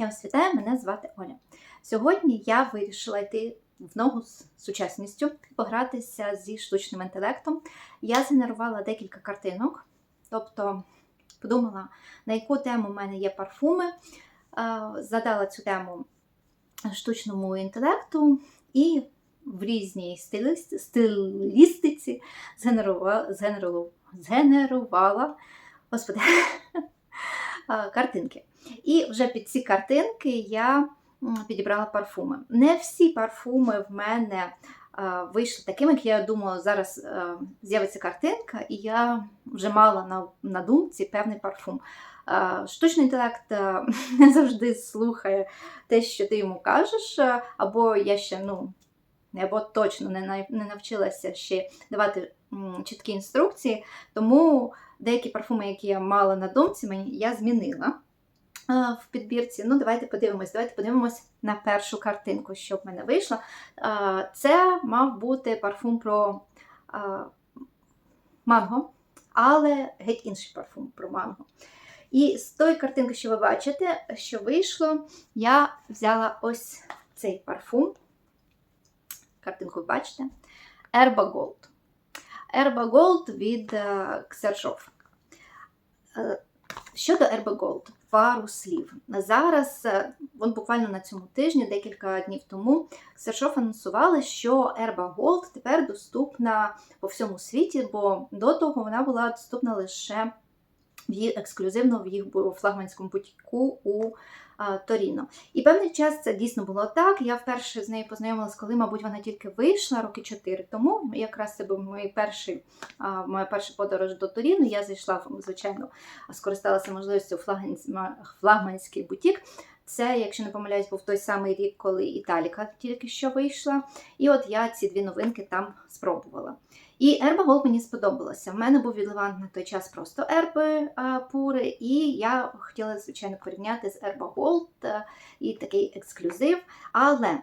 Я вас вітаю, мене звати Оля. Сьогодні я вирішила йти в ногу з сучасністю, погратися зі штучним інтелектом. Я згенерувала декілька картинок, тобто подумала, на яку тему в мене є парфуми, е, задала цю тему штучному інтелекту і в різній стиліс- стилістиці згенерувала, згенерувала, згенерувала господи, картинки. І вже під ці картинки я підібрала парфуми. Не всі парфуми в мене а, вийшли такими, як я думала, зараз а, з'явиться картинка, і я вже мала на, на думці певний парфум. А, Штучний інтелект не завжди слухає те, що ти йому кажеш, або я ще ну, або точно не, нав- не навчилася ще давати чіткі інструкції, тому деякі парфуми, які я мала на думці, я змінила в підбірці. Ну, давайте подивимось. Давайте подивимось на першу картинку, що в мене вийшло. Це мав бути парфум про манго, але геть інший парфум про манго. І з тої картинки, що ви бачите, що вийшло, я взяла ось цей парфум. Картинку ви бачите. Erba Gold. Erba Gold від е, Ксержов. Е, Щодо Erba Gold, пару слів. Зараз, е, буквально на цьому тижні, декілька днів тому, Сершов анонсували, що Erba Gold тепер доступна по всьому світі, бо до того вона була доступна лише в ексклюзивно в їх флагманському бутіку у Торіно. І певний час це дійсно було так. Я вперше з нею познайомилась, коли, мабуть, вона тільки вийшла роки 4 тому. Якраз це був мій перший, моя перша подорож до Торіно. Я зайшла, звичайно, скористалася можливістю флагманський бутік. Це, якщо не помиляюсь, був той самий рік, коли Італіка тільки що вийшла. І от я ці дві новинки там спробувала. І Ерба Голд мені сподобалася. В мене був відливант на той час просто Ерби Пури, і я хотіла, звичайно, порівняти з Ерба Голд і такий ексклюзив. Але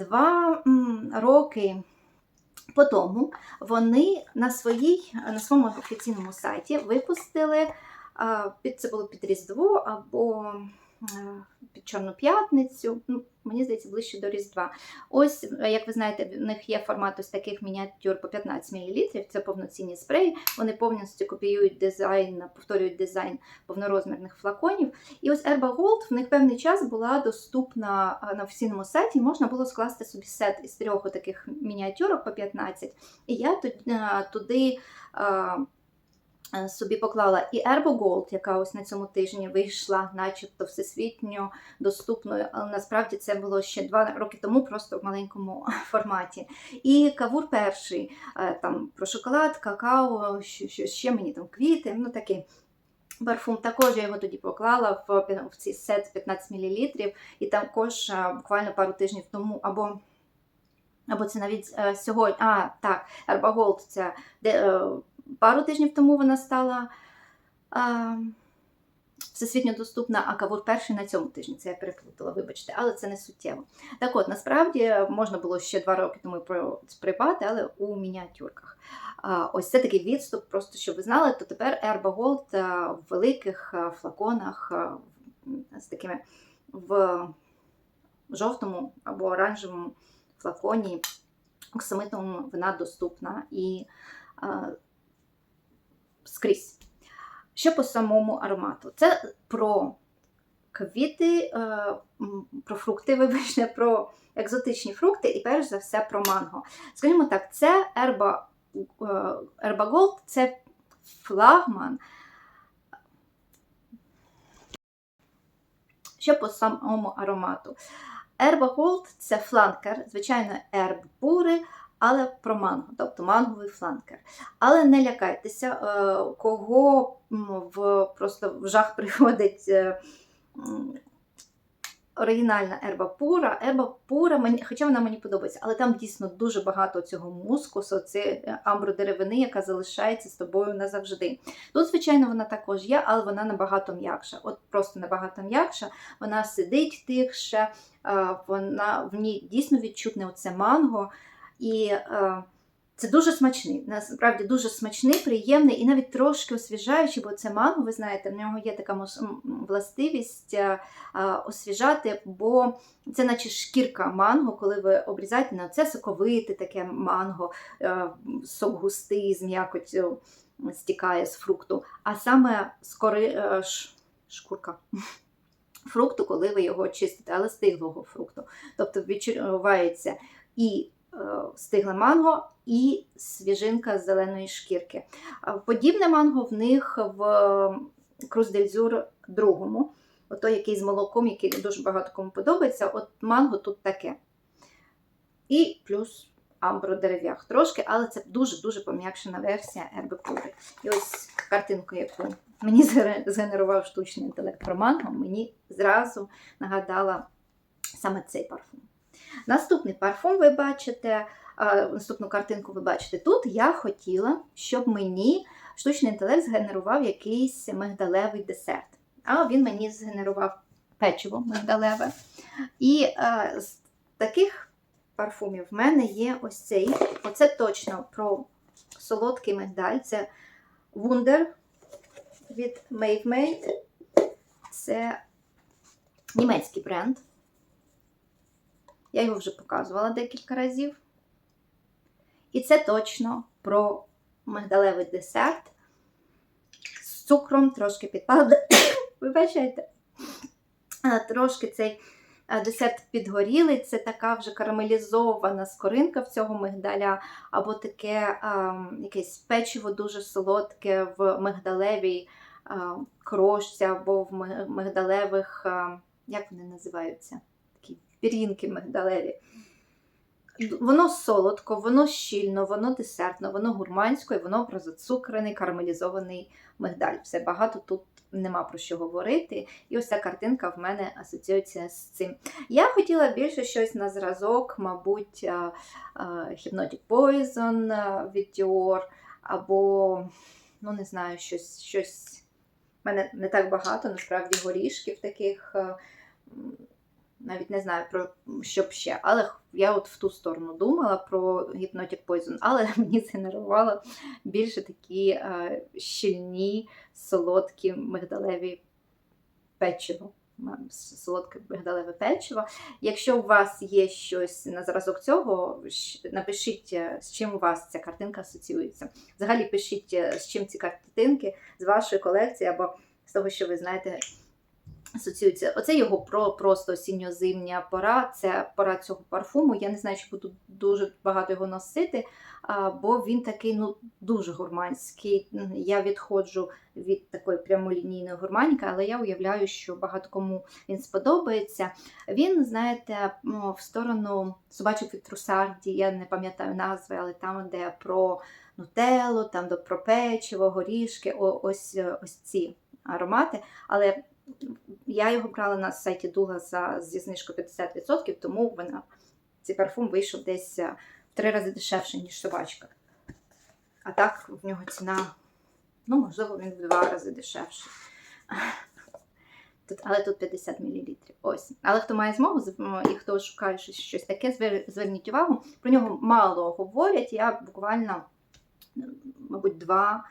два роки по тому вони на, своїй, на своєму офіційному сайті випустили під це було під Різдво або під Чорну п'ятницю. Ну, мені здається, ближче до Різдва. Ось, е, як ви знаєте, в них є формат ось таких мініатюр по 15 мл. Це повноцінні спреї. Вони повністю копіюють дизайн, повторюють дизайн повнорозмірних флаконів. І ось Erba Gold в них певний час була доступна на офіційному сайті. Можна було скласти собі сет із трьох таких мініатюрок по 15. І я е, туди. Е, Собі поклала і Erbo Gold, яка ось на цьому тижні вийшла, начебто всесвітньо доступною, але насправді це було ще два роки тому, просто в маленькому форматі. І Кавур перший, е, там про шоколад, какао, що, ще мені там квіти, ну такий. Парфум також я його тоді поклала в, в цей сет 15 мл, і також е, буквально пару тижнів тому, або, або це навіть е, сьогодні. А, так, Gold, це де, е, пару тижнів тому вона стала а, всесвітньо доступна, а кавур перший на цьому тижні. Це я переплутала, вибачте, але це не суттєво. Так от, насправді можна було ще два роки тому придбати, але у мініатюрках. А, Ось це такий відступ, просто щоб ви знали, то тепер Erba Gold в великих флаконах з такими в жовтому або оранжевому флаконі оксамитовому вона доступна і скрізь. Що по самому аромату? Це про квіти, е, про фрукти, вибачте, про екзотичні фрукти і перш за все про манго. Скажімо так, це Ерба, Ерба Голд, це флагман. Що по самому аромату? Ерба Голд це фланкер, звичайно, ерб бури, але про манго, тобто манговий фланкер. Але не лякайтеся, е, кого в, просто в жах приводить е, оригінальна ерба пура. Ерба пура, хоча вона мені подобається, але там дійсно дуже багато цього мускусу, це амбродеревини, яка залишається з тобою назавжди. Тут, звичайно, вона також є, але вона набагато м'якша. От просто набагато м'якша. Вона сидить тихше, е, вона в ній дійсно відчутне оце манго. І е, Це дуже смачний, насправді дуже смачний, приємний і навіть трошки освіжаючий, бо це манго, ви знаєте, в нього є така властивість а, а, освіжати, бо це наче шкірка манго, коли ви обрізаєте на це соковите таке манго, е, сок густий з м'якоттю стікає з фрукту, а саме з кори, е, шкурка. Фрукту, коли ви його чистите, але стиглого фрукту. Тобто відчувається і е, стигле манго, і свіжинка з зеленої шкірки. Подібне манго в них в Круздельзюр другому, ото який з молоком, який дуже багато кому подобається. От манго тут таке. І плюс амбро дерев'ях трошки, але це дуже-дуже пом'якшена версія ербекури. І ось картинку, яку мені згенерував штучний інтелект про манго, мені зразу нагадала саме цей парфум. Наступний парфум ви бачите, наступну картинку ви бачите тут. Я хотіла, щоб мені штучний інтелект згенерував якийсь мигдалевий десерт. А він мені згенерував печиво мигдалеве. І а, з таких парфумів в мене є ось цей. Оце точно про солодкий мигдаль. Це Wunder від Mave Made. Це німецький бренд. Я його вже показувала декілька разів. І це точно про мигдалевий десерт з цукром, трошки підпали. Вибачайте. Трошки цей десерт підгорілий, це така вже карамелізована скоринка в цього мигдаля, або таке а, якесь печиво дуже солодке в мигдалевій крошці, або в мигдалевих, а, як вони називаються? Пір'їнки мигдалеві. Воно солодко, воно щільно, воно десертно, воно гурмансько і воно про зацукрений карамелізований мигдаль. Все багато тут нема про що говорити. І ось ця картинка в мене асоціюється з цим. Я хотіла більше щось на зразок, мабуть, а, а, Hypnotic Poison від Dior, або, ну не знаю, щось. щось. У мене не так багато, насправді, горішків таких. Навіть не знаю про що б ще, але я от в ту сторону думала про Hypnotic Poison, але мені згенерувало більше такі е, щільні, солодкі мигдалеві печиво. Солодке мигдалеве печиво. Якщо у вас є щось на зразок цього, напишіть, е, з чим у вас ця картинка асоціюється. Взагалі пишіть, е, з чим ці картинки з вашої колекції або з того, що ви знаєте, асоціюється. Оце його про просто осінньо-зимня пора. Це пора цього парфуму. Я не знаю, чи буду дуже багато його носити, бо він такий ну дуже гурманський. Я відходжу від такої прямолінійної гурманіки, але я уявляю, що багато кому він сподобається. Він, знаєте, в сторону собачок від Трусарді, я не пам'ятаю назви, але там, де про нутеллу, там де про печиво, горішки, ось, ось ці аромати. Але я його брала на сайті Дула за зі знижкою 50%, тому вона, цей парфум вийшов десь е, в три рази дешевше, ніж собачка. А так в нього ціна, ну, можливо, він в два рази дешевший. Тут, але тут 50 мл. Ось. Але хто має змогу і хто шукає щось, щось таке, зверніть увагу. Про нього мало говорять. Я буквально, мабуть, два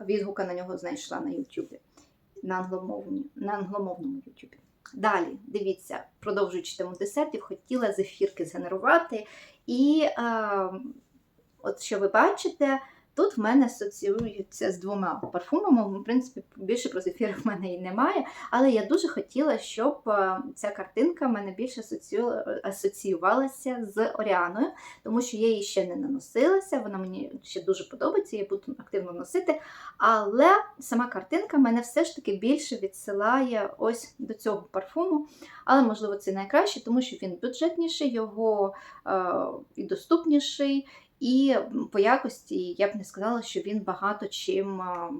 відгука на нього знайшла на Ютубі на англомовні, на англомовному Ютубі. Далі, дивіться, продовжуючи тему десертів, хотіла зефірки згенерувати. І е, от що ви бачите, тут в мене асоціюється з двома парфумами. В принципі, більше про зефір в мене і немає. Але я дуже хотіла, щоб е, ця картинка мене більше асоціювалася з Оріаною, тому що я її ще не наносилася, вона мені ще дуже подобається, я буду активно носити. Але сама картинка мене все ж таки більше відсилає ось до цього парфуму. Але, можливо, це найкраще, тому що він бюджетніший, його е, і доступніший, і по якості я б не сказала, що він багато чим е,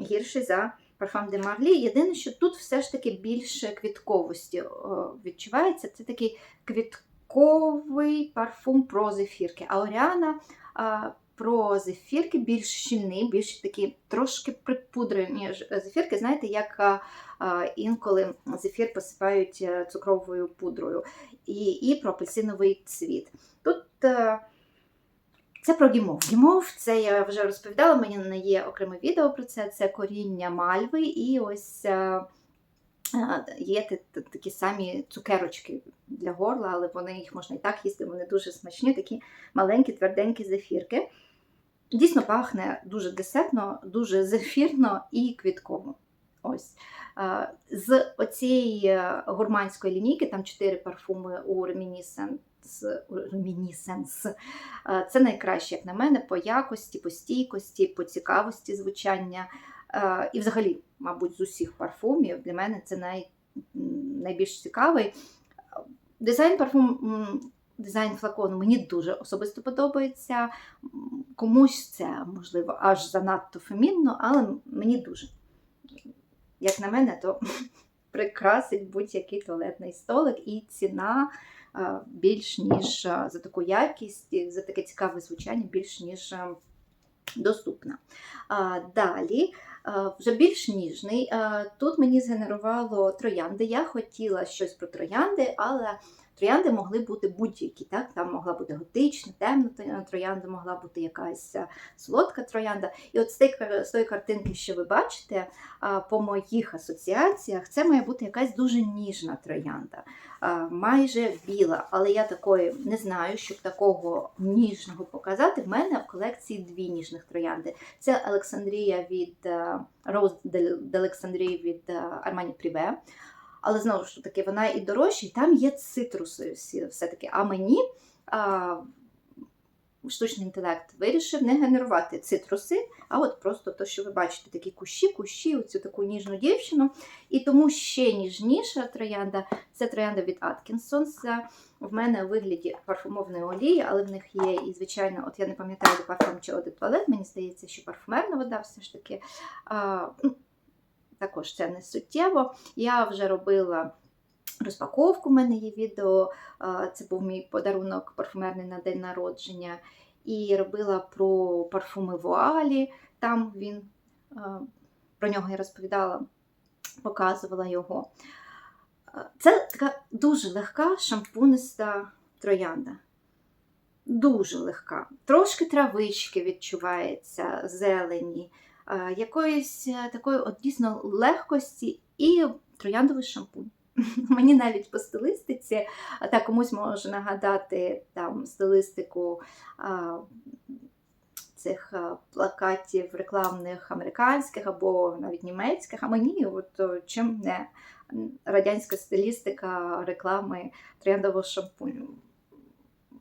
гірший за парфам де Марлі. Єдине, що тут все ж таки більше квітковості е, відчувається. Це такий квітковий парфум про зефірки. А Оріана е, про зефірки більш щільний, більш такі трошки припудрені зефірки. Знаєте, як інколи зефір посипають е, цукровою пудрою, і, і про апельсиновий цвіт. Тут е, Це про гімов. Гімов, це я вже розповідала, мені не є окреме відео про це. Це коріння мальви, і ось е, е, є такі самі цукерочки для горла, але вони їх можна і так їсти, вони дуже смачні, такі маленькі, тверденькі зефірки. Дійсно пахне дуже десертно, дуже зефірно і квітково. Ось. Е, З оцієї гурманської лінійки, там чотири парфуми у Reminiscence, Reminiscence, е, це найкраще, як на мене, по якості, по стійкості, по цікавості звучання. Е, І взагалі, мабуть, з усіх парфумів для мене це най, найбільш цікавий. Дизайн парфум, дизайн флакону мені дуже особисто подобається. Комусь це, можливо, аж занадто фемінно, але мені дуже. Як на мене, то прикрасить будь-який туалетний столик і ціна більш ніж за таку якість, за таке цікаве звучання, більш ніж доступна. Далі, вже більш ніжний. Тут мені згенерувало троянди. Я хотіла щось про троянди, але троянди могли бути будь-які. Так? Там могла бути готична, темна троянда, могла бути якась е, солодка троянда. І от з тієї з тої картинки, що ви бачите, по моїх асоціаціях, це має бути якась дуже ніжна троянда, майже біла. Але я такої не знаю, щоб такого ніжного показати. В мене в колекції дві ніжних троянди. Це Олександрія від е, Rose від е, Armani Privé. Але знову ж таки, вона і дорожча, і там є цитруси все-таки. А мені а, штучний інтелект вирішив не генерувати цитруси, а от просто то, що ви бачите, такі кущі, кущі, оцю таку ніжну дівчину. І тому ще ніжніша троянда це троянда від Atkinson. В мене у вигляді парфумовної олії, але в них є і, звичайно, от я не пам'ятаю, де парфум чи туалет, мені здається, що парфумерна вода все ж таки. А, ну, також це не суттєво. Я вже робила розпаковку, в мене є відео. Це був мій подарунок парфумерний на день народження. І робила про парфуми вуалі. Там він про нього я розповідала, показувала його. Це така дуже легка шампуниста троянда. Дуже легка. Трошки травички відчувається, зелені, якоїсь е, такої от дійсно легкості і трояндовий шампунь. Мені навіть по стилистиці, а так комусь може нагадати там стилистику а, цих плакатів рекламних американських або навіть німецьких, а мені от чим не радянська стилістика реклами трояндового шампуню.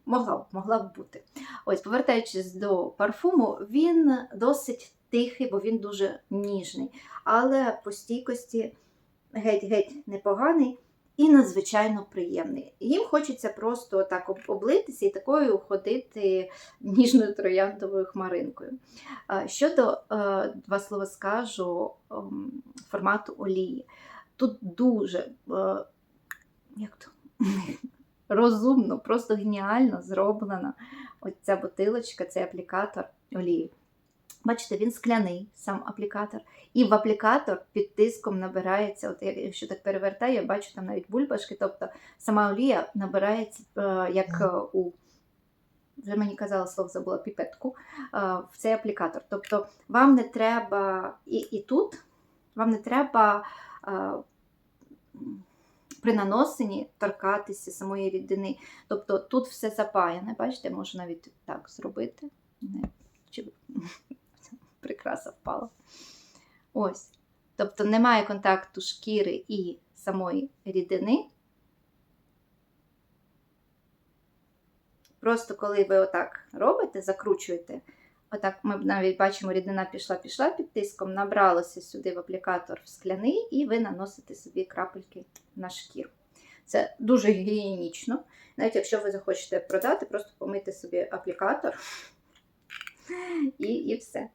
Могла б, могла б бути. Ось, повертаючись до парфуму, він досить тихий, бо він дуже ніжний, але по стійкості геть-геть непоганий і надзвичайно приємний. Їм хочеться просто так облитися і такою ходити ніжною трояндовою хмаринкою. Щодо, е, два слова скажу, ем, формату олії. Тут дуже е, як то, розумно, просто геніально зроблена ось ця бутилочка, цей аплікатор олії. Бачите, він скляний, сам аплікатор. І в аплікатор під тиском набирається, от я- якщо так перевертаю, я бачу там навіть бульбашки, тобто сама олія набирається е, як е, у, вже мені казала слово, забула піпетку, е, в цей аплікатор. Тобто вам не треба і, і тут, вам не треба при наносенні торкатися самої рідини. Тобто тут все запаяне, бачите, можу навіть так зробити. Чи прикраса впала. Ось. Тобто немає контакту шкіри і самої рідини. Просто коли ви отак робите, закручуєте, отак ми навіть бачимо, рідина пішла-пішла під тиском, набралося сюди в аплікатор в скляний, і ви наносите собі крапельки на шкіру. Це дуже гігієнічно. Навіть якщо ви захочете продати, просто помийте собі аплікатор і, і все.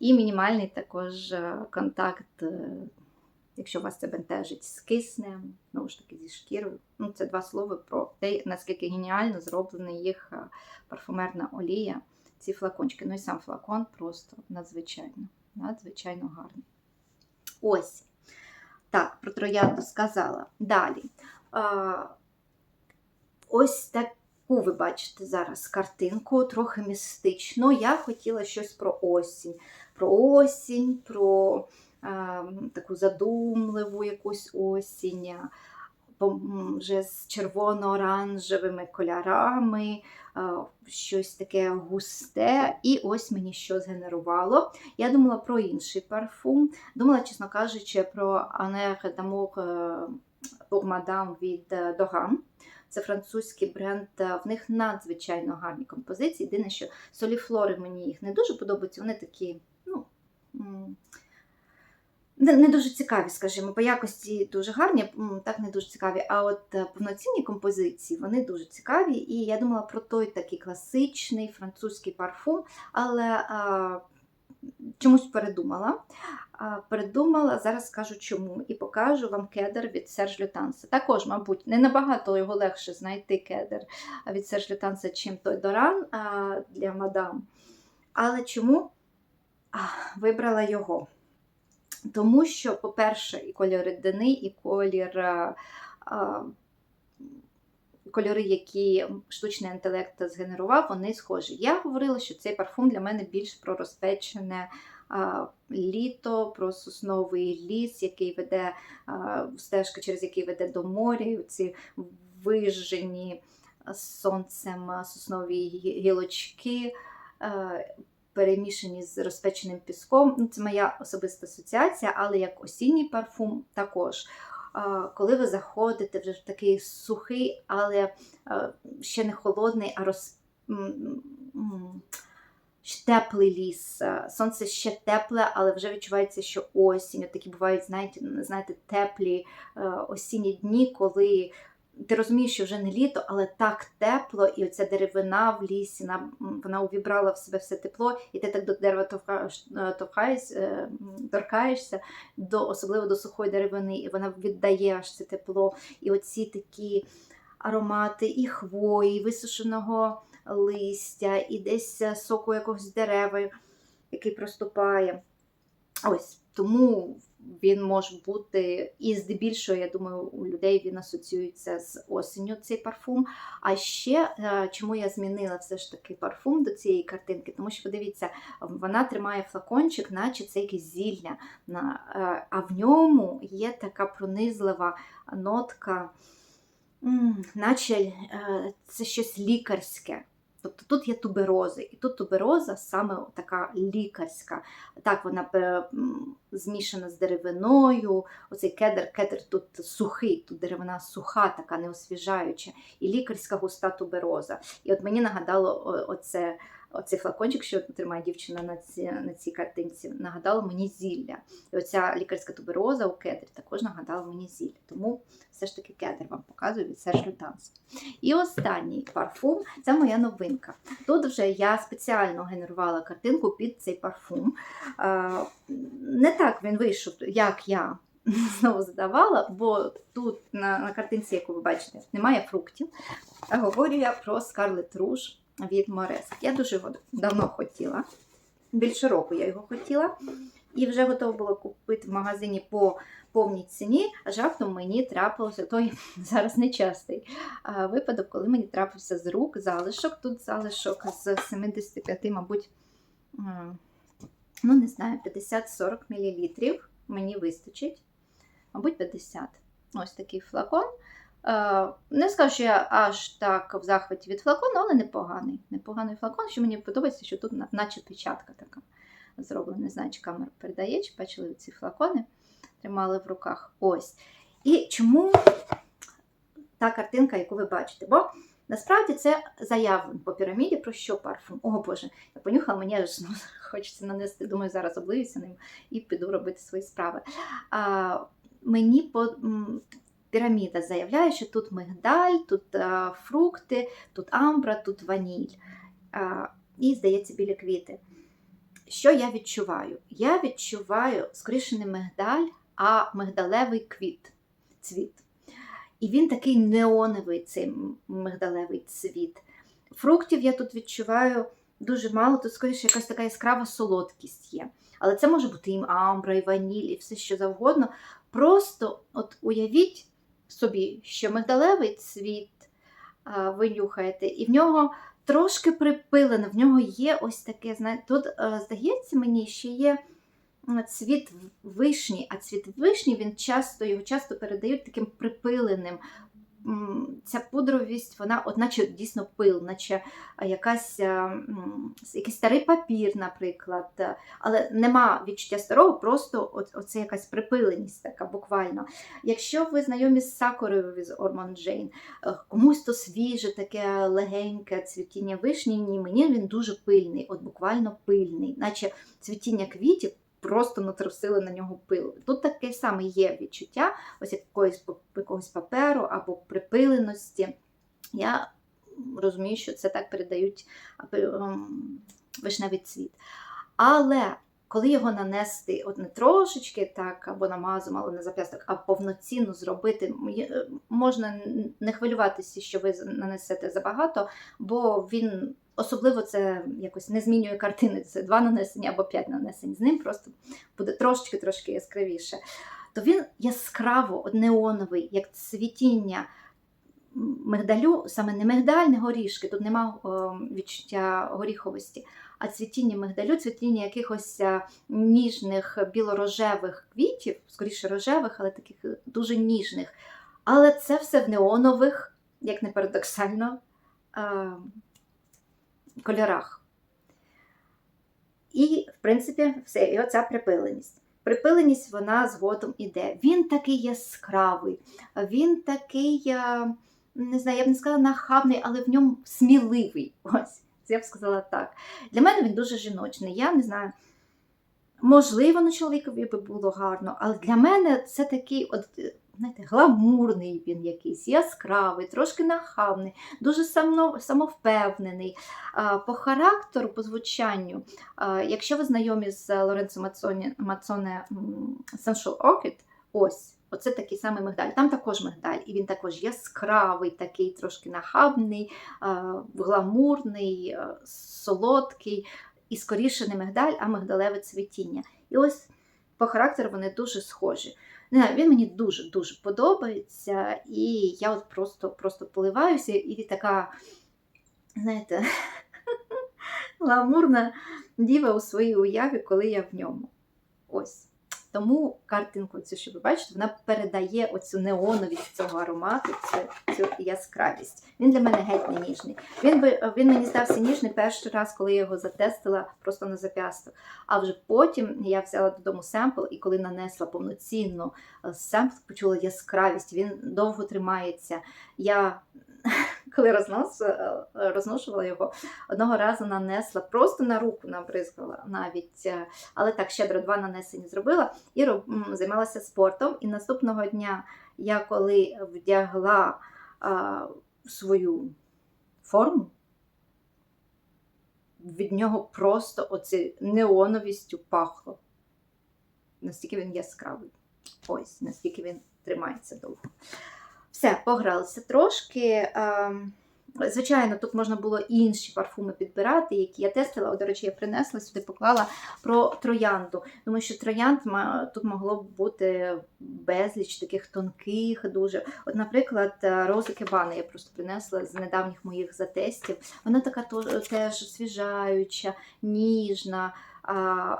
І мінімальний також е, контакт, е, якщо вас це бентежить, з киснем, знову ж таки, зі шкірою. Ну, це два слова про те, наскільки геніально зроблена їх е, парфумерна олія, ці флакончики. Ну і сам флакон просто надзвичайно, надзвичайно гарний. Ось. Так, про троянду сказала. Далі. Ось так, таку ви бачите зараз картинку, трохи містично. Я хотіла щось про осінь. Про осінь, про е, таку задумливу якусь осінь, е, вже з червоно-оранжевими кольорами, е, щось таке густе. І ось мені що згенерувало. Я думала про інший парфум. Думала, чесно кажучи, про е, pour Madame від е, Доган. Це французький бренд, е, в них надзвичайно гарні композиції. Єдине, що соліфлори мені їх не дуже подобаються, вони такі, ну. Не, дуже цікаві, скажімо, по якості дуже гарні, так не дуже цікаві. А от е, повноцінні композиції вони дуже цікаві. І я думала про той такий класичний французький парфум, але а, чомусь передумала. А, передумала, зараз скажу чому, і покажу вам кедр від Серж Лютанса. Також, мабуть, не набагато його легше знайти кедр від Серж Лютанса, чим той Доран для мадам. Але чому вибрала його? Тому що, по-перше, і колір рідини, і колір. Кольори, які штучний інтелект згенерував, вони схожі. Я говорила, що цей парфум для мене більш про розпечене літо, про сосновий ліс, який веде стежка, через який веде до моря, і ці вижжені сонцем соснові гілочки. Перемішані з розпеченим піском. Ну, Це моя особиста асоціація, але як осінній парфум також. Коли ви заходите вже в такий сухий, але ще не холодний, а роз... ще теплий ліс. Сонце ще тепле, але вже відчувається, що осінь. От такі бувають, знаєте, знаєте, теплі е, осінні дні, коли ти розумієш, що вже не літо, але так тепло, і оця деревина в лісі, вона, вона увібрала в себе все тепло, і ти так до дерева товкаєш, е, е, торкаєшся, до, особливо до сухої деревини, і вона віддає аж це тепло. І оці такі аромати і хвої, висушеного листя, і десь е, соку якогось дерева, який проступає. Ось тому він може бути, і здебільшого, я думаю, у людей він асоціюється з осінню цей парфум. А ще е, чому я змінила все ж таки парфум до цієї картинки? Тому що подивіться, вона тримає флакончик, наче це якесь зілля. Е, А в ньому є така пронизлива нотка, наче це щось лікарське. Тобто тут є туберози, і тут тубероза саме така лікарська. Так, вона змішана з деревиною. Оцей кедр, кедр тут сухий, тут деревина суха, така неосвіжаюча, і лікарська густа тубероза. І от мені нагадало оце, оцей флакончик, що тримає дівчина на цій, на цій картинці, нагадало мені зілля. І оця лікарська тубероза у кедрі також нагадала мені зілля. Тому все ж таки кедр вам показую від Серж Лютанс. І останній парфум це моя новинка. Тут вже я спеціально генерувала картинку під цей парфум. Не так він вийшов, як я знову задавала, бо тут на, на картинці, яку ви бачите, немає фруктів. Говорю я про Scarlet Rouge від Морес. Я дуже давно хотіла. Більше року я його хотіла. І вже готова була купити в магазині по повній ціні, аж раптом мені трапився той зараз нечастий випадок, коли мені трапився з рук залишок. Тут залишок з 75, мабуть, ну не знаю, 50-40 мл. Мені вистачить. Мабуть, 50. Ось такий флакон. Е, Не скажу, що я аж так в захваті від флакону, але непоганий. Непоганий флакон, що мені подобається, що тут наче печатка така зроблена. Не знаю, чи камера передає, чи бачили ці флакони, тримали в руках. Ось. І чому та картинка, яку ви бачите? Бо насправді це заявлено по піраміді про що парфум. О Боже, я понюхала, мені аж ну, хочеться нанести. Думаю, зараз облиюся ним і піду робити свої справи. А, мені по. Піраміда заявляє, що тут мигдаль, тут а, фрукти, тут амбра, тут ваніль. А, і, здається, білі квіти. Що я відчуваю? Я відчуваю скоріше не мигдаль, а мигдалевий квіт, цвіт. І він такий неоновий, цей мигдалевий цвіт. Фруктів я тут відчуваю дуже мало, тут скоріше якась така яскрава солодкість є. Але це може бути і амбра, і ваніль, і все що завгодно. Просто от уявіть собі, що мигдалевий цвіт ви нюхаєте, і в нього трошки припилено, в нього є ось таке, знаєте, тут, е, здається, мені ще є цвіт вишні, а цвіт вишні він часто, його часто передають таким припиленим. Ця пудровість, вона, от наче дійсно пил, наче якась, якийсь старий папір, наприклад. Але нема відчуття старого, просто оце якась припиленість така буквально. Якщо ви знайомі з сакурою з Орман Джейн, е, комусь то свіже, таке легеньке цвітіння вишні, ні, мені він дуже пильний, от буквально пильний, наче цвітіння квітів просто натрусили на нього пилу. Тут таке саме є відчуття, ось якогось, якогось паперу або припиленості. Я розумію, що це так передають вишневий цвіт. Але коли його нанести, от не трошечки так, або намазом, але не зап'ясток, а повноцінно зробити, е, можна не хвилюватися, що ви нанесете забагато, бо він особливо це якось не змінює картини. Це два нанесення або п'ять нанесень. З ним просто буде трошки-трошки яскравіше. То він яскраво, неоновий, як цвітіння мигдалю, саме не мигдаль, не горішки, тут нема відчуття горіховості, а цвітіння мигдалю, цвітіння якихось е, ніжних білорожевих квітів, скоріше рожевих, але таких е, дуже ніжних. Але це все в неонових, як не парадоксально, е, кольорах. І, в принципі, все, і оця припиленість. Припиленість вона згодом іде. Він такий яскравий, він такий, не знаю, я б не сказала нахабний, але в ньому сміливий. Ось, я б сказала так. Для мене він дуже жіночний. Я не знаю, можливо, на чоловікові би було гарно, але для мене це такий, от, е, знаєте, гламурний він якийсь, яскравий, трошки нахабний, дуже самовпевнений. По характеру, по звучанню, якщо ви знайомі з Лоренцо Мацоне, Мацоне м, ось. Оце такий самий мигдаль. Там також мигдаль, і він також яскравий, такий трошки нахабний, гламурний, солодкий. І скоріше не мигдаль, а мигдалеве цвітіння. І ось по характеру вони дуже схожі. Не знаю, він мені дуже-дуже подобається, і я от просто, просто поливаюся, і така, знаєте, гламурна діва у своїй уяві, коли я в ньому. Ось. Тому картинку, цю, що ви бачите, вона передає оцю неоновість цього аромату, цю, цю яскравість. Він для мене геть не ніжний. Він, він мені здався ніжний перший раз, коли я його затестила просто на зап'ясток. А вже потім я взяла додому семпл, і коли нанесла повноцінно е, семпл, почула яскравість, він довго тримається. Я коли рознос, е, розношувала його, одного разу нанесла, просто на руку набризкала навіть, е, але так щедро два нанесення зробила і займалася спортом. І наступного дня я коли вдягла а, свою форму, від нього просто оце неоновістю пахло. Настільки він яскравий. Ось, наскільки він тримається довго. Все, погралися трошки. Звичайно, тут можна було інші парфуми підбирати, які я тестила. До речі, я принесла сюди, поклала про троянду. Думаю, що троянд тут могло б бути безліч таких тонких, дуже. От, наприклад, е, рози кебани я просто принесла з недавніх моїх затестів. Вона така теж свіжаюча, ніжна,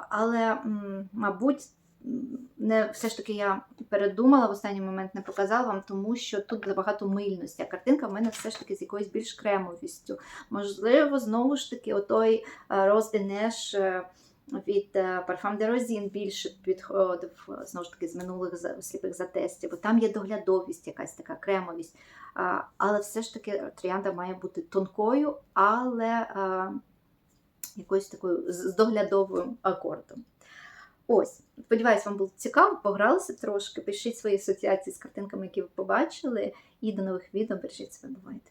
але, мабуть, не все ж таки я передумала в останній момент, не показала вам, тому що тут забагато мильності. А картинка в мене все ж таки з якоюсь більш кремовістю. Можливо, знову ж таки, отой Роз Денеш е, від е, Parfum de Rosine більше підходив е, знову ж таки з минулих сліпих затестів, бо там є доглядовість, якась така кремовість. Але все ж таки троянда має бути тонкою, але е, якоюсь такою з доглядовим акордом. Ось, сподіваюсь, вам було цікаво, погралися трошки. Пишіть свої асоціації з картинками, які ви побачили. І до нових відео. Бережіть себе, бувайте!